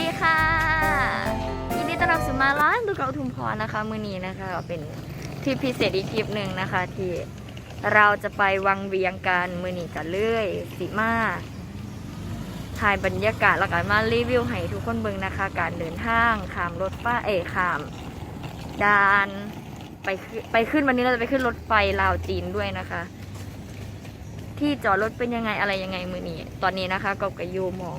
ดีค่ะยินดีต้อนรับสู่มาร้านดูเกาทุมพรนะคะ มือนี้นะคะก็เป็นทริปพิเศษอีกทริปหนึ่งนะคะ ที่เราจะไปวังเวียงกันมือนี้กันเลยสิมาถ่ายบรรยากาศแล้วกันมารีวิวให้ทุกคนเบิ่งนะคะ การเดินทางขามรถป้าเอขามดานไปขึ้นไปขึ้นวันนี้เราจะไปขึ้นรถไฟลาวจีนด้วยนะคะ ที่จอดรถเป็นยังไงอะไรยังไงมือนี้ ตอนนี้นะคะกบกับยูมอง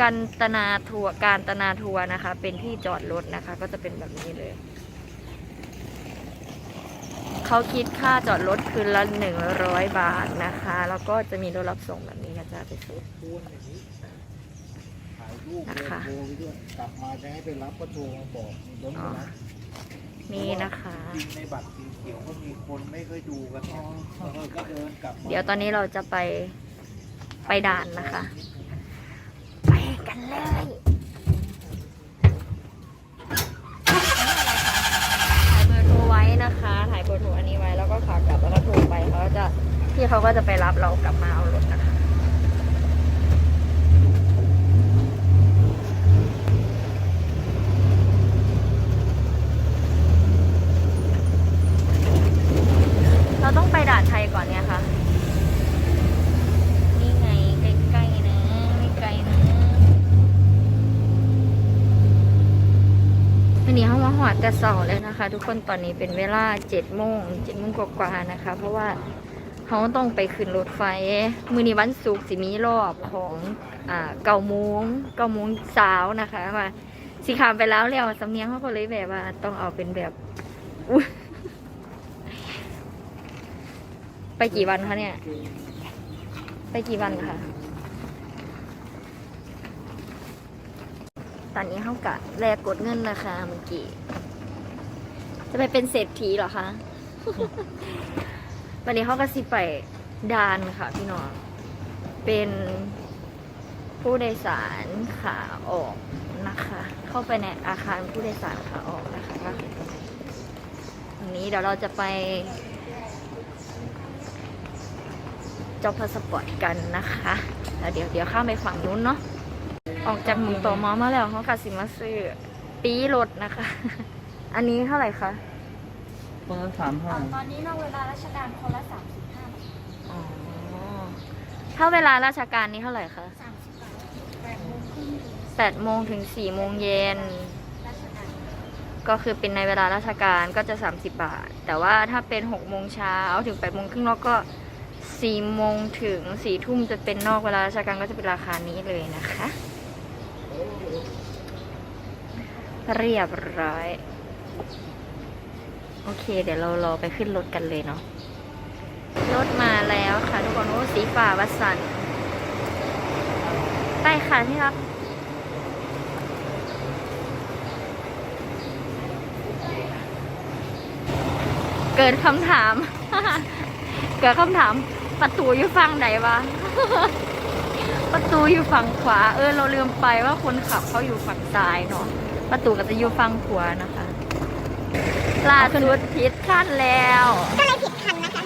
กันตนาทัวร์การตนาทัวร์นะคะ เป็นที่จอดรถนะคะ ก็จะเป็นแบบนี้เลย เขาคิดค่าจอดรถคืนละหนึ่งร้อยบาทนะคะ แล้วก็จะมีรถรับส่งแบบนี้นะจ๊ะไปซื้อคูณอย่างนี้ถ่ายรูปนะเบอคะร์โทรไปด้วยกลับมาจะให้ไปรับก็โทรมาบอกมีรถมารับนี่นะคะจริงในบัตรสีเขียวก็มีคนไม่ค่อยดูกันเออก็เดินกลับมาเดี๋ยวตอนนี้เราจะไปไปด่านนะคะไป กันเลยถ่ายเบอร์โทรไว้นะคะ ถ่ายเบอร์โทรอันนี้ไว้แล้วก็ขากลับแล้วก็โทรไปเขาก็จะพี่เขาก็จะไปรับเรากลับมาเอารถนะคะ เราต้องไปด่านไทยก่อนเนี่ยค่ะ นี่ไงใกล้ๆนะไม่ไกลนะวัน นี้เขามาหอดแต่เสาร์เลยนะคะ ทุกคนตอนนี้เป็นเวลาเจ็ดโมงเจ็ดโมงกว่าๆนะคะ เพราะว่าเขาต้องไปขึ้นรถไฟ มือนี้วันศุกร์สิมีรอบของอ่าเก้าโมงเก้าโมงเช้านะคะว่าสิขามไปแล้วแล้วสำเนียงเขาก็เลยแบบว่าต้องเอาเป็นแบบไปกี่วันคะเนี่ย ไปกี่วันคะตอนนี้เขากะแลกกดเงินนะคะเมื่อกี้ จะไปเป็นเศรษฐีเหรอคะวันนี้เขาก็สิไปดานค่ะพี่น้อง เป็นผู้โดยสารขาออกนะคะ เข้าไปในอาคารผู้โดยสารขาออกนะคะก็คือตรงนี้ตรงนี้เดี๋ยวเราจะไปจอพาสปอร์ตกันนะคะแล้วเดี๋ยวเดี๋ยวข้ามไปฝั่งนู้นเนาะ ออกจากหมุงต่อมอมาแล้วเขากัดสิมาซื้อปีรถนะคะ อันนี้เท่าไหร่คะคนละสามห้าตอนนี้นอกเวลาราชการคนละสามสิบห้าอ๋อถ้าเวลาราชการนี้เท่าไหร่คะสามสิบบาทแปดโมงครึ่งแปดโมงถึงสี่โมงเย็น ราชการก็คือเป็นในเวลาราชการก็จะ 30 บาท แต่ว่าถ้าเป็น6โมงเช้าถึง8โมงครึ่งแล้วก็4โมงถึง4ทุ่มจะเป็นนอกเวลาราชการก็จะเป็นราคานี้เลยนะคะ เรียบร้อย โอเค เดี๋ยวเรารอไปขึ้นรถกันเลยเนาะรถมาแล้วค่ะ ทุกคนโอ้สีฟ้าวัสันต์ไปค่ะที่รักเกิดคำถาม เกิดคำถาม ประตูอยู่ฝั่งไหนวะ ประตูอยู่ฝั่งขวา เออ เราลืมไปว่าคนขับเขาอยู่ฝั่งซ้ายเนาะ ประตูก็จะอยู่ฝั่งขวานะคะ ล่าสุดผิดขั้นแล้ว ก็เลยผิดคันนะคะ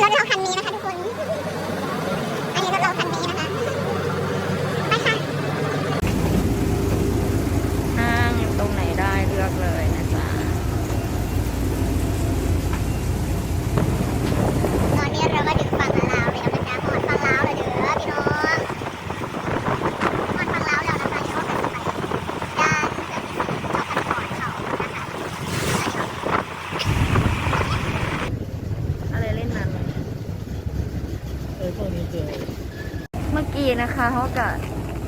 รถเราคันนี้นะคะทุกคน อันนี้รถเราคันนี้นะคะ ไปค่ะ นั่งตรงไหนได้เลือกเลยนะจ๊ะ ตอนนี้เราก็ถึงฝั่งลาวแล้วนะคะหอดฝั่งลาวแล้วเด้อพี่น้องหอดฝั่งลาวแล้วนะคะเดี๋ยวเราจะไปด้านเพื่อที่จะเอาพันก่อนเขานะคะ อะไรเล่นนั้น เออพวกนี้เจอ เมื่อกี้ นะคะเขาก็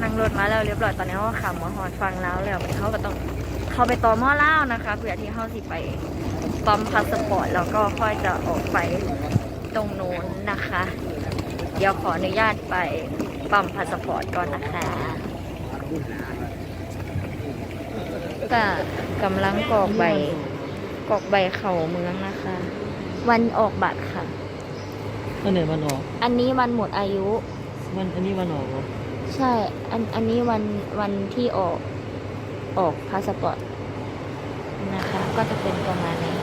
นั่งรถมาแล้วเรียบร้อยตอนนี้เขาก็ขับมาหอดฟังแล้วแล้วเขาก็ต้องเข้าไปต่อหม้อเล่าวนะคะเพื่อที่เขาสิไปปลอมพาสปอร์ตแล้วก็ค่อยจะออกไปตรงโน้นนะคะ เดี๋ยวขออนุญาตไปปลอมพาสปอร์ตก่อนนะคะก็กำลังกรอกใบกรอกใบเข่าเมืองนะคะ วันออกบัตรค่ะอันไหนวันออก อันนี้วันหมดอายุ วันอันนี้วันออกเหรอใช่ อันอันนี้วันวันที่ออกออกพาสปอร์ตนะคะ ก็จะเป็นประมาณนี้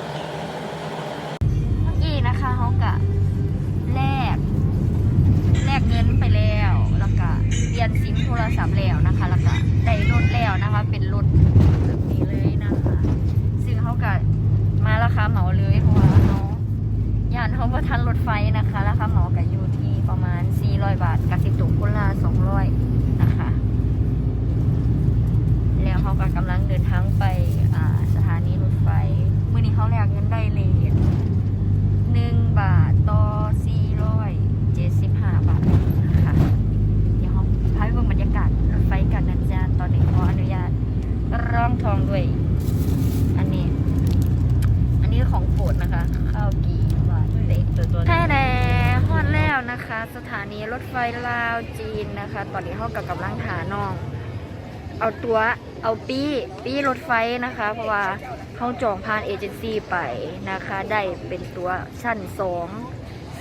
เมื่อกี้นะคะเขากะแลกแลกเงินไปแล้วแล้วก็เปลี่ยนซิมโทรศัพท์แล้วนะคะ แล้วก็ได้รถแล้วนะคะ เป็นรถแบบนี้เลยนะคะซึ่งเขาก็มาราคาเหมาเลยเพราะว่าเขาย่านเขาประทันรถไฟนะคะราคาเหมาก็อยู่ที่ประ มาณ400บาทกับสิตกคนละ200นะคะ แล้วเขาก็กำลังเดินทางไปสถานีรถไฟ เมื่อนี้เขาแลกเงินได้เลยหนึ่งบาทต่อสี่ร้อยเจ็ดสิบห้าบาทนะคะ เดี๋ยวเขาพาไปเบิ่งบรรยากาศรถไฟกันนะจ๊ะตอนนี้ขออนุญาตร่องทองด้วย อันนี้ อันนี้ของโปรดนะคะ ข้าวกี่บาทเด็กตัวตัวแค่แน่ฮอดแล้วนะคะ สถานี รถไฟลาวจีนนะคะ ตอนนี้เขากับกำลังหาน้อง เอาตัวเอาปี้ปี้รถไฟนะคะ เพราะว่าเขาจองผ่านเอเจนซี่ไปนะคะ ได้เป็นตัวชั้นสอง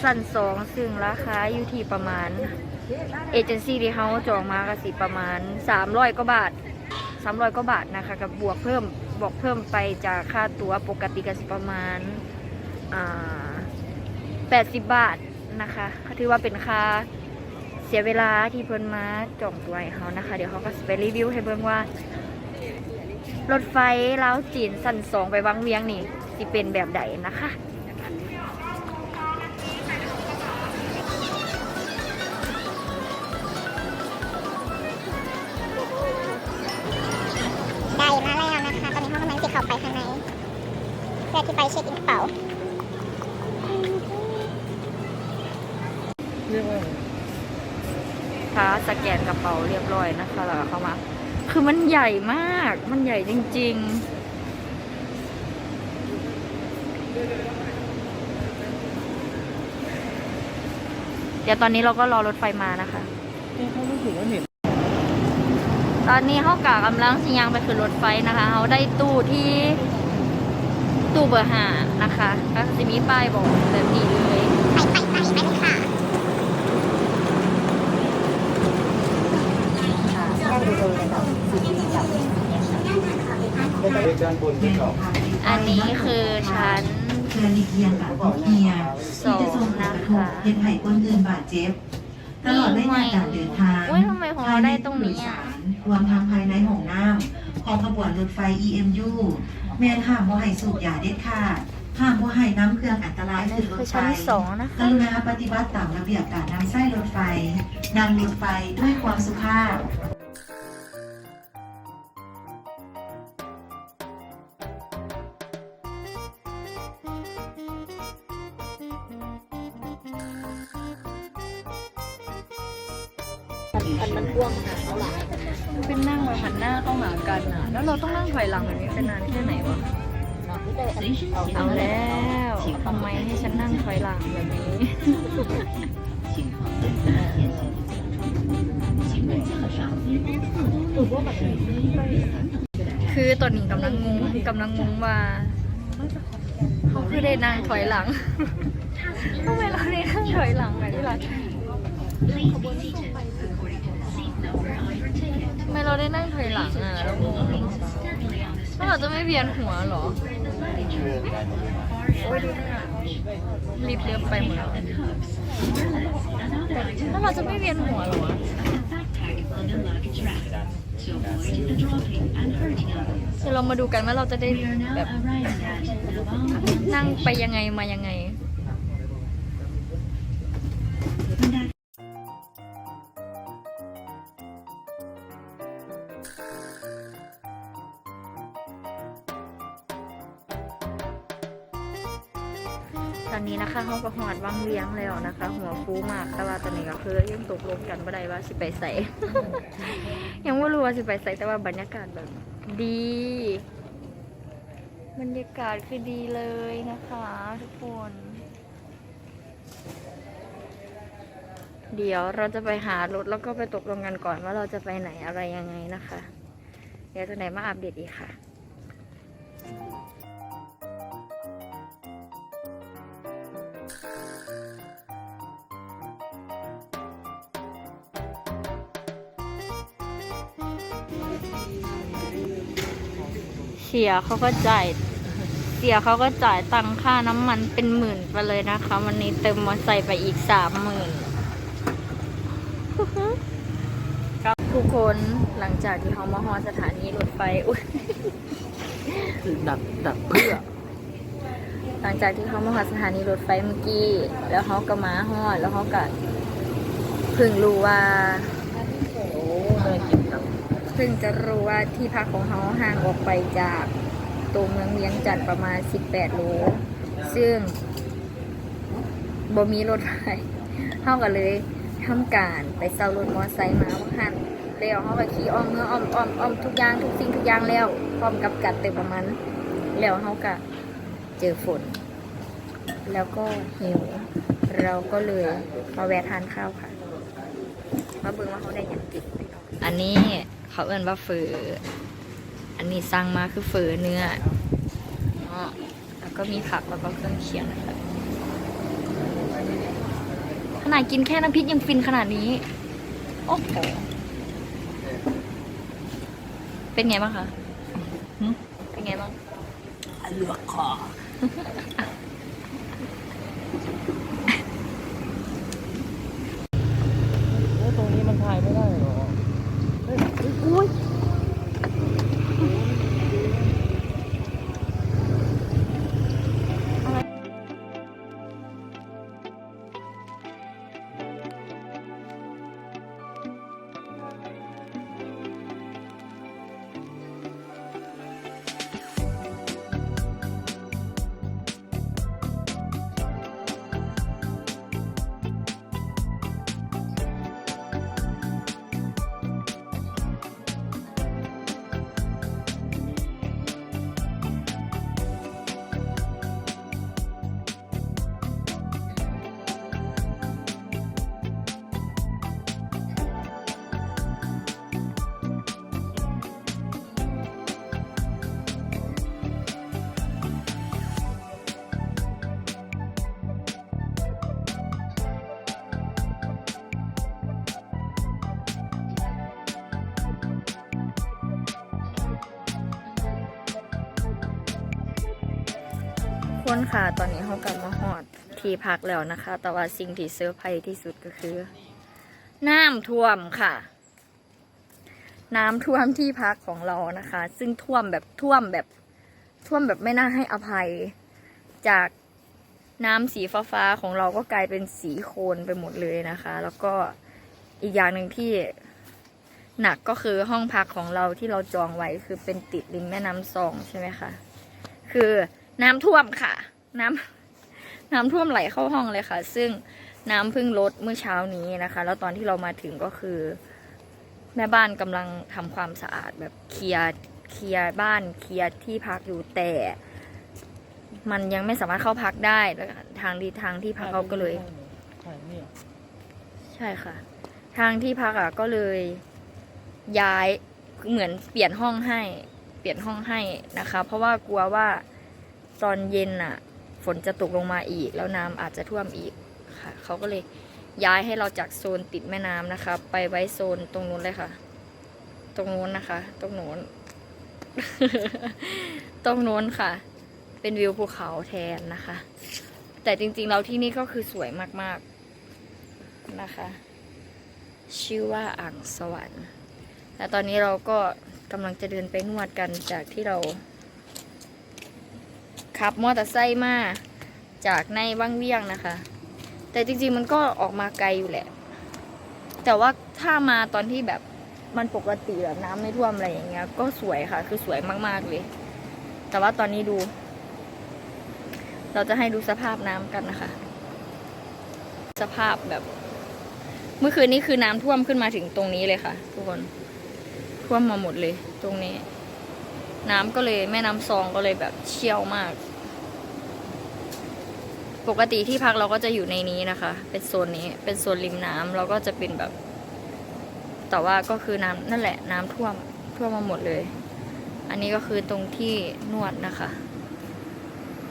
ชั้นสองซึ่งราคาอยู่ที่ประมาณเอเจนซี่ที่เขาจองมาก็สิประมาณ 300กว่าบาท 300กว่าบาทนะคะ กับบวกเพิ่มบวกเพิ่มไปจากค่าตั๋วปกติก็สิประมาณอ่า80 บาท นะคะถือว่าเป็นค่าเสียเวลาที่เพิ่นมาจองตัวให้เขานะคะ เดี๋ยวเขาก็ไปรีวิวให้เบิ่งว่า รถไฟลาวจีนสั่นสองไปวังเวียงนี่สิเป็นแบบใดนะคะได้มาแล้วนะคะ ตอนนี้ห้องกำลังจะเข้าไปข้างในเพื่อที่ไปเช็คอินกระเป๋า เรียกว่าอะไรถ้าสแกนกระเป๋าเรียบร้อยนะคะแล้วก็เข้ามา คือมันใหญ่มาก มันใหญ่จริง ๆ เดี๋ยวตอนนี้เราก็รอรถไฟมานะคะเอ๊ะเขารู้สึกว่าเห็นตอนนี้เขากากำลังสิยังไปขึ้นรถไฟนะคะเขาได้ตู้ที่ตู้เบอร์ห้านะคะ ก็จะมีป้ายบอกแบบนี้เลย ไปไปไปไปเลยค่ะ ด้านบนที่เก่าอันนี้คือชั้นเพื่อหลีกเลี่ยงการพบเฮียที่จะส่งผลกระทบเฮ็ดให้คนอื่นบาดเจ็บ ตลอดระยะการเดินทางอุ๊ยทำไมของเราได้ตรงนี้อะรวมทั้งภายในห้องน้ำของขบวนรถไฟ EMU แม่นห้ามบ่ให้สูบยาเด็ดขาดห้ามบ่ให้น้ำเครื่องอันตรายขึ้นรถคือไฟชั้นสองนะกคะรุณาปฏิบัติตามระเบียบการนำไส้รถไฟนั่งรถไฟด้วยความสุภาพ ถอยหลังแบบนี้เป็นนานแค่ไหนวะ เอาแล้วทำไมให้ฉันนั่งถอยหลังแบบนี้ คือตอนนี้กำลังงงกำลังงงว่าเขาคือได้นั่งถอยหลังทำไมเราได้นั่งถอยหลังแบบนี้ล่ะทำไมเราได้นั่งถอยหลังอะเรางง แล้วเราจะไม่เวียนหัวเหรอโอ้ยดูนะรีบเริ่มไปหมดแล้วแล้วเราจะไม่เวียนหัวเหรอวะเดี๋ยวเรามาดูกันว่าเราจะได้แบบนั่งไปยังไงมายังไง อนนี้นะคะเขาก็หอดวังเวียงแล้วนะคะ หัวฟูมากแต่ว่าตอนนี้ก็คือยังตกลงกันบ่ได้ว่าสิไปใส่ ยังไม่รู้ว่าสิไปใส่แต่ว่าบรรยากาศแบบดี บรรยากาศคือดีเลยนะคะทุกคน เดี๋ยวเราจะไปหารถแล้วก็ไปตกลงกันก่อนว่าเราจะไปไหนอะไรยังไงนะคะ เดี๋ยวจะไหนมาอัปเดตอีกค่ะ สียเขาก็จ่ายเสียเขาก็จ่ายตังค่าน้ำมันเป็นหมื่นไปเลยนะคะ วันนี้เติมมอเตอร์ไซค์ไปอีกสามหมื่นทุกคนหลังจากที่เขามาฮอดสถานีรถไฟอุ๊ยดักดักเพื่อ หลังจากที่เขามาฮอดสถานีรถไฟเมื่อกี้ แล้วเขาก็มาฮอดแล้วเขาก็เพิ่งรู้ว่าโอ้น่ากินจั งเพิ่งจะรู้ว่าที่พักของเขาห่างออกไปจากตัวเมืองเวียงจันทร์ประมาณ 18 โล ซึ่งบ่มีรถไฟเขาก็เลยทำการไปเซารถมอไซค์มาว่าหันแล้วเขาก็ขี่อ้อมเมืองอ้อมอ้อมอ้อมทุกอย่างทุกสิ่งทุกอย่างแล้วพร้อมกับจัดเต็มประมาณแล้วเขาก็เจอฝน แล้วก็หิว เราก็เลยมาแวะทานข้าวค่ะ มาเบิ่งว่าเขาได้ยังกินอันนี้ เขาเอิ้นว่าเฟออันนี้สั่งมาคือเฟอเนื้อเนาะแล้วก็มีผักแล้วก็เครื่องเคียงนะคะขนาดกินแค่น้ำพริกยังฟินขนาดนี้ โอ้โห เป็นไงบ้างคะ เป็นไงบ้างเลือกคอ คนค่ะตอนนี้เขากลับมาหอดที่พักแล้วนะคะ แต่ว่าสิ่งที่เซอร์ไพรส์ที่สุดก็คือน้ำท่วมค่ะ น้ำท่วมที่พักของเรานะคะ ซึ่งท่วมแบบท่วมแบบท่วมแบบไม่น่าให้อภัย จากน้ำสีฟ้าๆของเราก็กลายเป็นสีโคลนไปหมดเลยนะคะ แล้วก็อีกอย่างหนึ่งที่หนักก็คือห้องพักของเราที่เราจองไว้คือเป็นติดริมแม่น้ำซองใช่ไหมคะคือ น้ำท่วมค่ะ น้ำน้ำท่วมไหลเข้าห้องเลยค่ะ ซึ่งน้ำเพิ่งลดเมื่อเช้านี้นะคะ แล้วตอนที่เรามาถึงก็คือ แม่บ้านกำลังทำความสะอาดแบบเคลียร์เคลียร์บ้านเคลียร์ที่พักอยู่แต่ มันยังไม่สามารถเข้าพักได้แล้วทางดีทางที่พักเขาก็เลยถ่ายเนี่ยใช่ค่ะ ทางที่พักอะก็เลยย้ายเหมือนเปลี่ยนห้องให้ เปลี่ยนห้องให้นะคะ เพราะว่ากลัวว่า ตอนเย็นอะ ฝนจะตกลงมาอีก แล้วน้ำอาจจะท่วมอีกค่ะ เขาก็เลยย้ายให้เราจากโซนติดแม่น้ำนะคะ ไปไว้โซนตรงนู้นเลยค่ะ ตรงนู้นนะคะ ตรงนู้น ตรงนู้นค่ะ เป็นวิวภูเขาแทนนะคะ แต่จริงๆเราที่นี่ก็คือสวยมากๆนะคะ ชื่อว่าอ่างสวรรค์ และตอนนี้เราก็กำลังจะเดินไปนวดกันจากที่เรา ขับมอเตอร์ไซค์มาจากในวังเวียงนะคะ แต่จริงๆมันก็ออกมาไกลอยู่แหละ แต่ว่าถ้ามาตอนที่แบบมันปกติแบบน้ำไม่ท่วมอะไรอย่างเงี้ย ก็สวยค่ะ คือสวยมากๆเลย แต่ว่าตอนนี้ดู เราจะให้ดูสภาพน้ำกันนะคะ สภาพแบบ เมื่อคืนนี้คือน้ำท่วมขึ้นมาถึงตรงนี้เลยค่ะ ทุกคน ท่วมมาหมดเลย ตรงนี้ น้ำก็เลยแม่น้ำซองก็เลยแบบเชี่ยวมาก ปกติที่พักเราก็จะอยู่ในนี้นะคะ เป็นโซนนี้ เป็นโซนริมน้ำเราก็จะเป็นแบบ แต่ว่าก็คือน้ำนั่นแหละน้ำท่วมท่วมมาหมดเลย อันนี้ก็คือตรงที่นวดนะคะ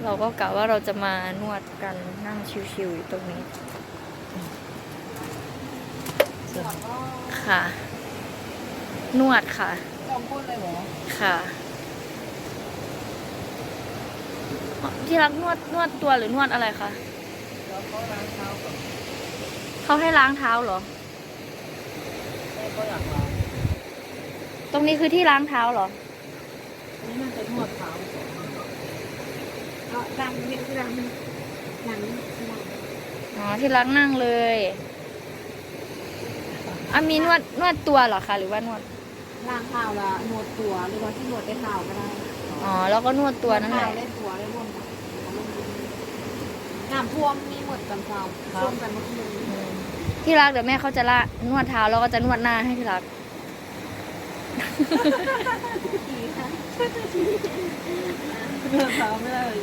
เราก็กะว่าเราจะมานวดกันนั่งชิวๆอยู่ตรงนี้ค่ะ นวดค่ะจอมพูดเลยเหรอค่ะ ที่รักนวดนวดตัวหรือนวดอะไรคะแล้วก็ล้างเท้ากับเขาให้ล้างเท้าเหรอแก็อยากล้างตรงนี้คือที่ล้างเท้าเหรออันนี่น่าจะนวดเท้าเอาดังเห็นที่ดังหนังสมองอ๋อที่ล้างนั่งเลยอะมีนวดนวดตัวเหรอคะหรือว่านวดล้างเท้าละนวดตัวหรือว่าที่นวดได้เท้าก็ได้อ๋อแล้วก็นวดตัวนั่นแหเท้าละได้ตัวได้ร่วมกั นน้ำท่วมมีหมดกันเท้าท่วมกันเมื่อคืนอืมที่รักเดี๋ยวแม่เขาจะละนวดเท้าแล้วก็จะนวดหน้าให้ที่รัก ดีค่ะนวดเท้าไม่ได้เลย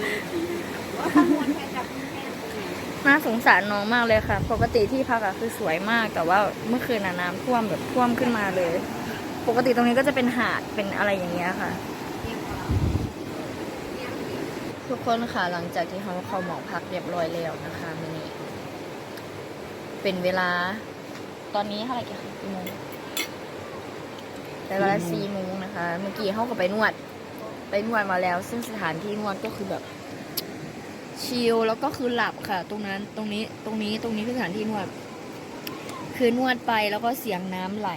ว่าขมวดแค่จับแค่ตรงนี้น่าสงสารน้องมากเลยค่ะ ปกติที่พักอะคือสวยมาก แต่ว่าเมื่อคืนน่ะน้ำท่วมแบบท่วมขึ้นมาเลย ปกติตรงนี้ก็จะเป็นหาดเป็นอะไรอย่างเงี้ยค่ะ เรียกว่า ทุกคนค่ะหลังจากที่เขาเข้าหมองพักเรียบร้อยแล้วนะคะมินี่เป็นเวลา ตอนนี้เท่าไหร่กี่กี่โมงเป็นเวลาสี่โมงนะคะ เมื่อกี้เขาก็ไปนวด ไปนวดมาแล้ว ซึ่งสถานที่นวดก็คือแบบ ชิลแล้วก็คือหลับค่ะ ตรงนั้นตรงนี้ตรงนี้ตรงนี้คือสถานที่นวด คือนวดไปแล้วก็เสียงน้ำไหล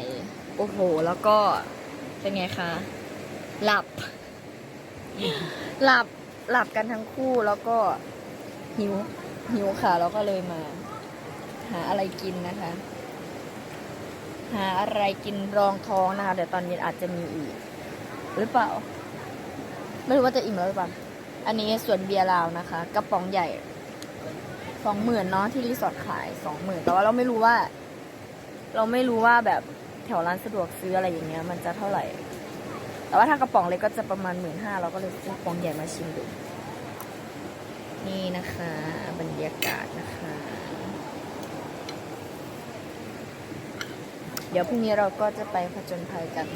โอ้โห แล้วก็เป็นไงคะหลับ หลับ หลับกันทั้งคู่แล้วก็หิวหิวค่ะแล้วก็เลยมา หาอะไรกินนะคะ หาอะไรกินรองท้องนะคะเดี๋ยวตอนเย็นอาจจะมีอีก หรือเปล่า ไม่รู้ว่าจะอิ่มแล้วหรือเปล่า อันนี้ส่วนเบียร์ลาวนะคะ กระป๋องใหญ่สองหมื่นเนาะที่รีสอร์ทขายสองหมื่นแต่ว่าเราไม่รู้ว่า เราไม่รู้ว่าแบบแถวร้านสะดวกซื้ออะไรอย่างเงี้ย มันจะเท่าไหร่ แต่ว่าถ้ากระป๋องเล็กก็จะประมาณหมื่นห้าเราก็เลยซื้อกระป๋องใหญ่มาชิมดู นี่นะคะ บรรยากาศนะคะ เดี๋ยวพรุ่งนี้เราก็จะไปผจญภัยกัน